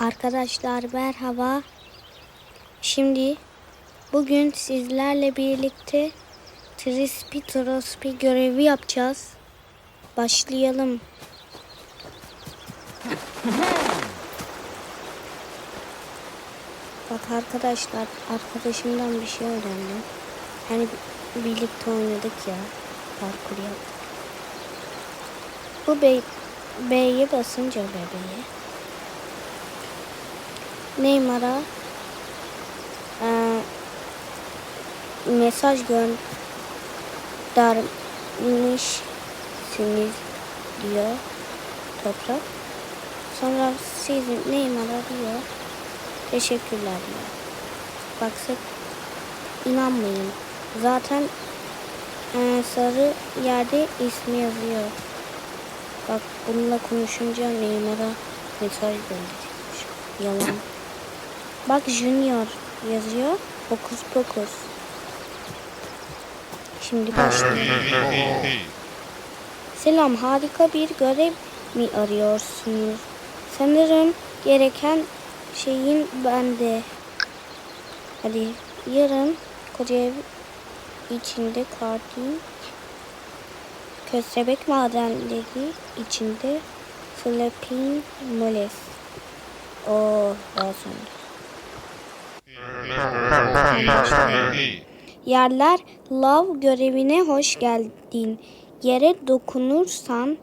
Arkadaşlar merhaba. Şimdi bugün sizlerle birlikte Trispi Trospi görevi yapacağız. Başlayalım. Bak arkadaşlar arkadaşımdan bir şey öğrendim. Hani birlikte oynadık ya. Parkur yaptık. Bu bey, B'ye basınca bebeğe. Neymar'a eee, mesaj göndermişsiniz diyor toprak. Sonra sizin Neymar'a diyor. Teşekkürler diyor. Baksak inanmayın. Zaten eee, sarı yerde ismi yazıyor. Bak bununla konuşunca Neymar'a mesaj gönderilmiş. Yalan. Bak Junior yazıyor. Hokus pokus. Şimdi başlayalım. Selam harika bir görev mi arıyorsunuz? Sanırım gereken şeyin bende. Hadi yarın görev içinde kartın köstebek madenleri içinde Flapping Moles. Daha sonra. Yerler lav görevine hoş geldin. Yere dokunursan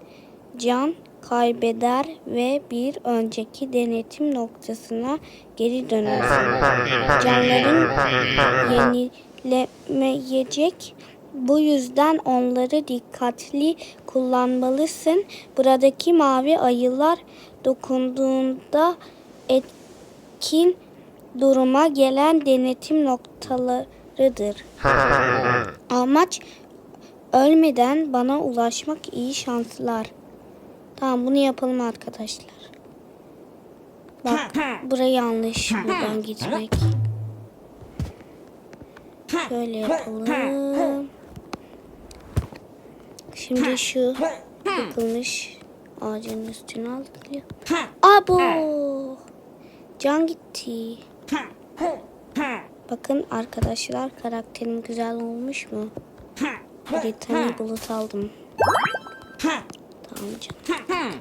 can kaybeder ve bir önceki denetim noktasına geri dönersin. Canların yenilemeyecek. Bu yüzden onları dikkatli kullanmalısın. Buradaki mavi ayılar dokunduğunda etkin duruma gelen denetim noktalarıdır. Amaç ölmeden bana ulaşmak iyi şanslar. Tamam bunu yapalım arkadaşlar. Bak buraya yanlış buradan gitmek. Şöyle yapalım. Şimdi şu yıkılmış ağacın üstüne aldık. Abo! Can gitti. Bakın arkadaşlar karakterim güzel olmuş mu? Bir tane bulut aldım. Tamam canım.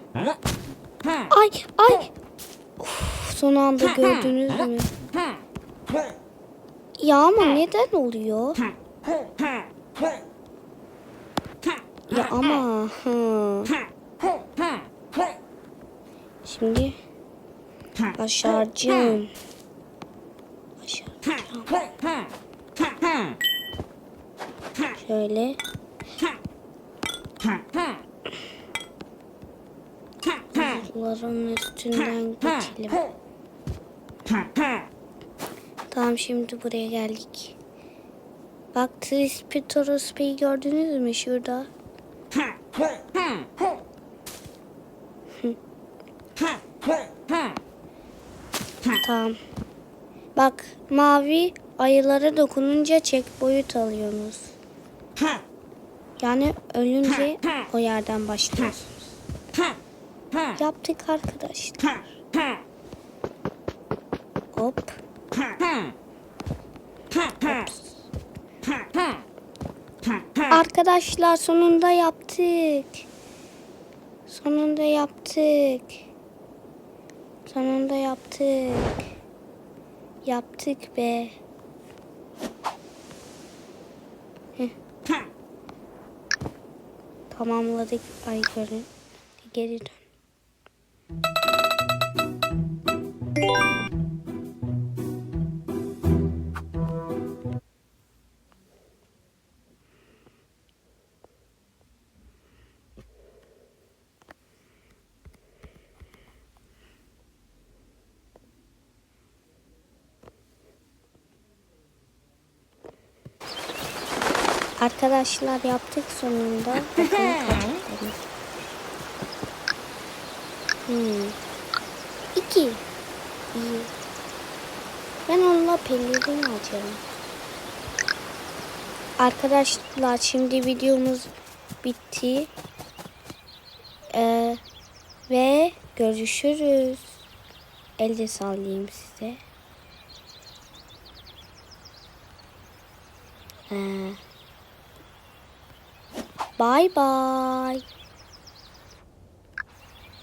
Ay ay. Uf, son anda gördünüz mü? Ya ama neden oluyor? Ya ama. Hı. Şimdi. Başaracağım. Şöyle. Buzların üstünden geçelim. Tamam şimdi buraya geldik. Bak Trispitorospe'yi gördünüz mü şurada? Tamam. Bak mavi ayılara dokununca çek boyut alıyorsunuz. Yani ölünce o yerden başlıyorsunuz. Yaptık arkadaşlar. Hop. Arkadaşlar sonunda yaptık. Sonunda yaptık. Sonunda yaptık. Yaptık be. Heh. Tamamladık Aygır'ı. Geri dön. Arkadaşlar yaptık sonunda. Bakalım. Hmm. İki. İyi. Ben onunla pelerin alacağım. Arkadaşlar şimdi videomuz bitti. Ee, ve görüşürüz. el de sallayayım size. Ee, bye bye.